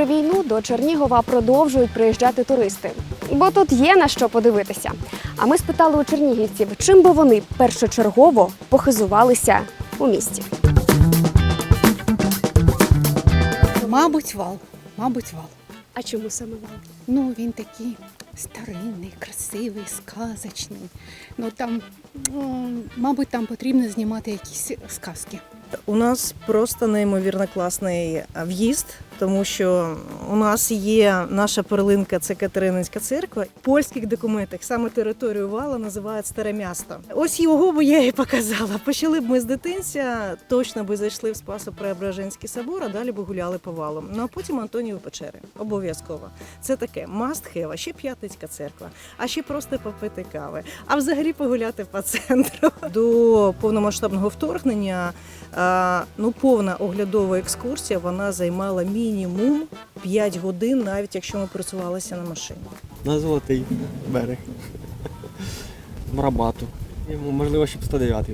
попри війну, до Чернігова продовжують приїжджати туристи. Бо тут є на що подивитися. А ми спитали у чернігівців, чим би вони першочергово похизувалися у місті. Мабуть, вал. Мабуть, вал. А чому саме вам? Ну, він такий старинний, красивий, сказочний. Ну там, м, мабуть, там потрібно знімати якісь сказки. У нас просто неймовірно класний е, в'їзд, тому що у нас є наша перлинка, це Катерининська церква. В польських документах саме територію вала називають старе місто. Ось його би я і показала. Почали б ми з дитинця, точно би зайшли в Спасо Преображенський собор, а далі би гуляли по валу. Ну а потім Антонієві печери. Обов'язково. Це таке must have. А ще П'ятницька церква, а ще просто попити кави, а взагалі погуляти по центру. До повномасштабного вторгнення а, ну, повна оглядова екскурсія вона займала мінімум 5 годин, навіть якщо ми працювалися на машині. на золотий берег. Мрабату. Йому, можливо, щоб 109 й.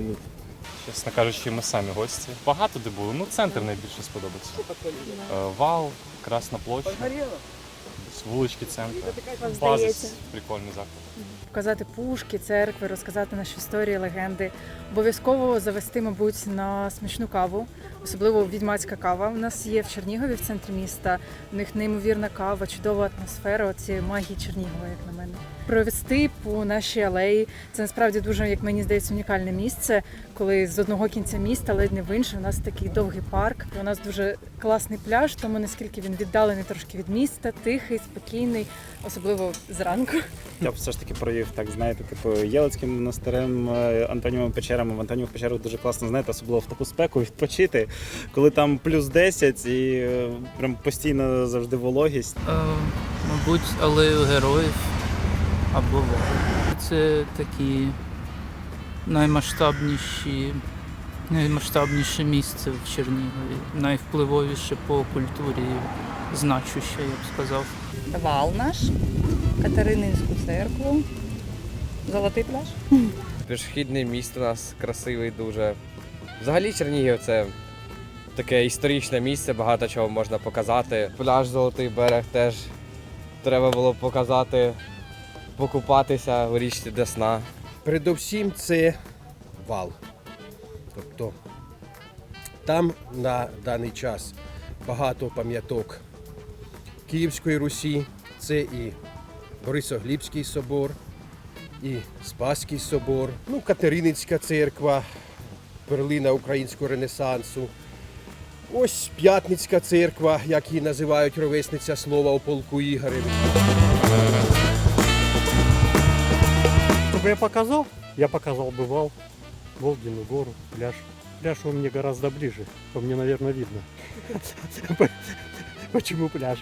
Чесно кажучи, ми самі гості. Багато де були. Ну, центр найбільше сподобався. Е, Вал, Красна площа, вулички центру. Базис, прикольний заклад. показати пушки, церкви, розказати наші історії, легенди. Обов'язково завести, мабуть, на смачну каву, особливо відьмацька кава. У нас є в Чернігові в центрі міста. У них неймовірна кава, чудова атмосфера. Оці магії Чернігова, як на мене. Провести по нашій алеї. Це насправді дуже, як мені здається, унікальне місце, коли з одного кінця міста, ледь не в інший, у нас такий довгий парк. У нас дуже класний пляж, тому наскільки він віддалений трошки від міста, тихий, спокійний, особливо зранку. Я б все ж таки провів так, знаєте, типу Єлицьким монастирем, е, печерами. В Антонієвих печерах дуже класно, знаєте, особливо в таку спеку відпочити, коли там плюс 10 і е, прям постійно завжди вологість. Е, мабуть, алею героїв або. Це такі наймасштабніші, наймасштабніше місце в Чернігові, найвпливовіше по культурі, значуще, я б сказав. Вал наш, Катерининську церкву, Золотий пляж. Пішохідне місто у нас красивий дуже. Взагалі Чернігів це таке історичне місце, багато чого можна показати. Пляж Золотий берег теж треба було показати, покупатися у річці Десна. Передовсім це вал. Тобто там на даний час багато пам'яток Київської Русі, це і Борисоглібський собор, і Спаський собор, ну, Катериницька церква, перлина українського ренесансу. Ось П'ятницька церква, як її називають ровесниця слова у полку Ігореві. Чтобы я показал, я показал бы вал, Волгину гору, пляж. Пляж он мне гораздо ближе, по мне, наверное, видно. Почему пляж?